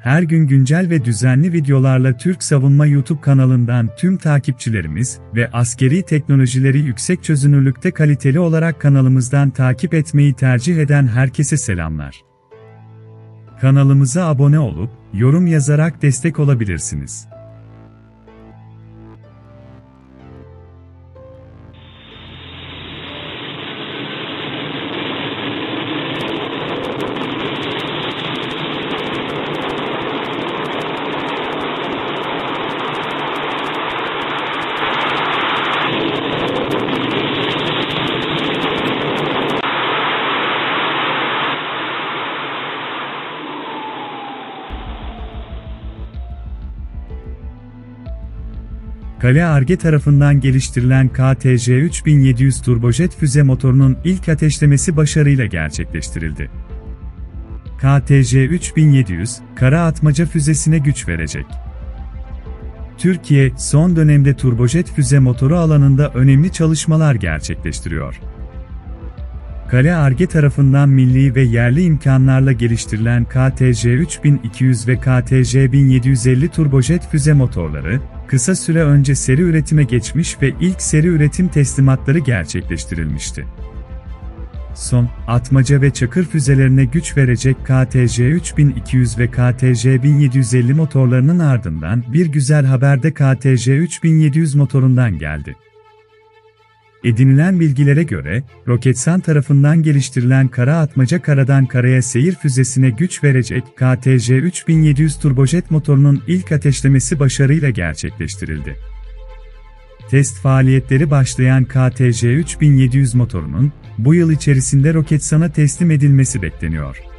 Her gün güncel ve düzenli videolarla Türk Savunma YouTube kanalından tüm takipçilerimiz ve askeri teknolojileri yüksek çözünürlükte kaliteli olarak kanalımızdan takip etmeyi tercih eden herkese selamlar. Kanalımıza abone olup, yorum yazarak destek olabilirsiniz. Kale Arge tarafından geliştirilen KTJ 3700 turbojet füze motorunun ilk ateşlemesi başarıyla gerçekleştirildi. KTJ 3700, kara atmaca füzesine güç verecek. Türkiye, son dönemde turbojet füze motoru alanında önemli çalışmalar gerçekleştiriyor. Kale Arge tarafından milli ve yerli imkanlarla geliştirilen KTJ 3200 ve KTJ 1750 turbojet füze motorları, kısa süre önce seri üretime geçmiş ve ilk seri üretim teslimatları gerçekleştirilmişti. Son, atmaca ve çakır füzelerine güç verecek KTJ 3200 ve KTJ 1750 motorlarının ardından bir güzel haber de KTJ 3700 motorundan geldi. Edinilen bilgilere göre, Roketsan tarafından geliştirilen kara atmaca karadan karaya seyir füzesine güç verecek KTJ 3700 turbojet motorunun ilk ateşlemesi başarıyla gerçekleştirildi. Test faaliyetleri başlayan KTJ 3700 motorunun, bu yıl içerisinde Roketsan'a teslim edilmesi bekleniyor.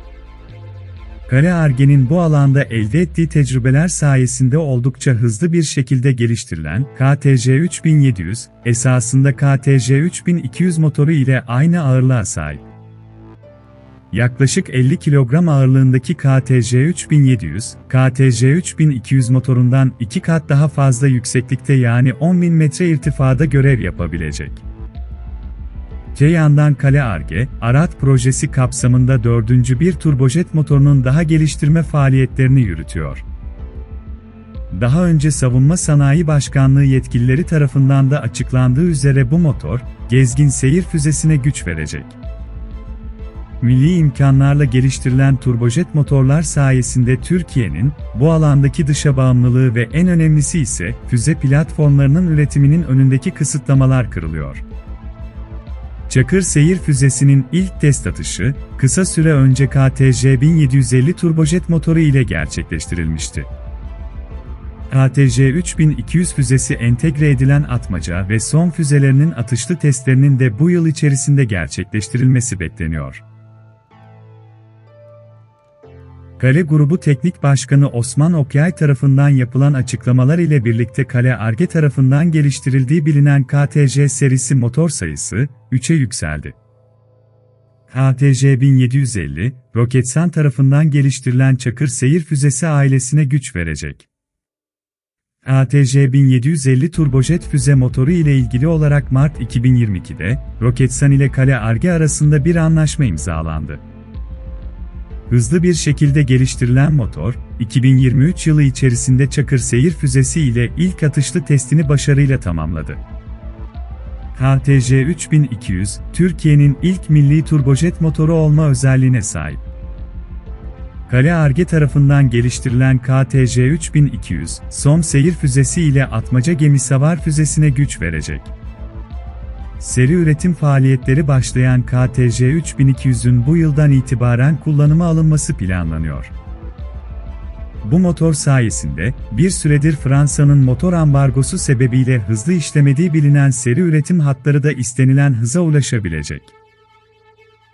Kare Arge'nin bu alanda elde ettiği tecrübeler sayesinde oldukça hızlı bir şekilde geliştirilen KTJ 3700, esasında KTJ 3200 motoru ile aynı ağırlığa sahip. Yaklaşık 50 kilogram ağırlığındaki KTJ 3700, KTJ 3200 motorundan 2 kat daha fazla yükseklikte yani 10.000 metre irtifada görev yapabilecek. Ceyhan'dan Kale Arge, Arat projesi kapsamında dördüncü bir turbojet motorunun daha geliştirme faaliyetlerini yürütüyor. Daha önce Savunma Sanayi Başkanlığı yetkilileri tarafından da açıklandığı üzere bu motor, gezgin seyir füzesine güç verecek. Milli imkanlarla geliştirilen turbojet motorlar sayesinde Türkiye'nin bu alandaki dışa bağımlılığı ve en önemlisi ise füze platformlarının üretiminin önündeki kısıtlamalar kırılıyor. Çakır Seyir füzesinin ilk test atışı, kısa süre önce KTJ 1750 turbojet motoru ile gerçekleştirilmişti. KTJ 3200 füzesi entegre edilen atmaca ve son füzelerinin atışlı testlerinin de bu yıl içerisinde gerçekleştirilmesi bekleniyor. Kale Grubu Teknik Başkanı Osman Okyay tarafından yapılan açıklamalar ile birlikte Kale Arge tarafından geliştirildiği bilinen KTJ serisi motor sayısı 3'e yükseldi. KTJ 1750, Roketsan tarafından geliştirilen Çakır Seyir füzesi ailesine güç verecek. KTJ 1750 turbojet füze motoru ile ilgili olarak Mart 2022'de, Roketsan ile Kale Arge arasında bir anlaşma imzalandı. Hızlı bir şekilde geliştirilen motor, 2023 yılı içerisinde Çakır Seyir füzesi ile ilk atışlı testini başarıyla tamamladı. KTJ 3200, Türkiye'nin ilk milli turbojet motoru olma özelliğine sahip. Kale Arge tarafından geliştirilen KTJ 3200, son seyir füzesi ile atmaca gemi savar füzesine güç verecek. Seri üretim faaliyetleri başlayan KTJ 3200'ün bu yıldan itibaren kullanıma alınması planlanıyor. Bu motor sayesinde, bir süredir Fransa'nın motor ambargosu sebebiyle hızlı işlemediği bilinen seri üretim hatları da istenilen hıza ulaşabilecek.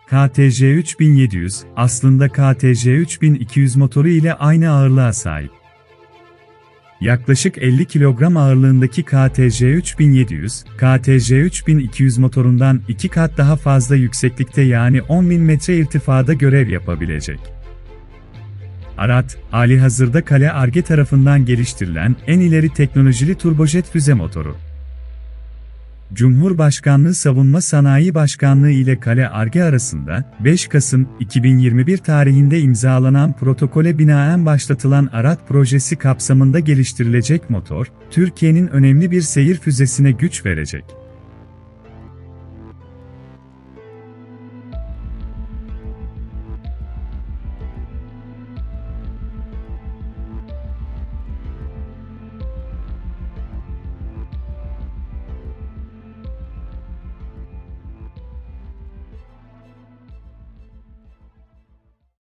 KTJ 3700, aslında KTJ 3200 motoru ile aynı ağırlığa sahip. Yaklaşık 50 kilogram ağırlığındaki KTJ 3700, KTJ 3200 motorundan 2 kat daha fazla yükseklikte yani 10.000 metre irtifada görev yapabilecek. Arat, hali hazırda Kale Arge tarafından geliştirilen en ileri teknolojili turbojet füze motoru. Cumhurbaşkanlığı Savunma Sanayi Başkanlığı ile Kale Arge arasında 5 Kasım 2021 tarihinde imzalanan protokole binaen başlatılan Arat projesi kapsamında geliştirilecek motor, Türkiye'nin önemli bir seyir füzesine güç verecek.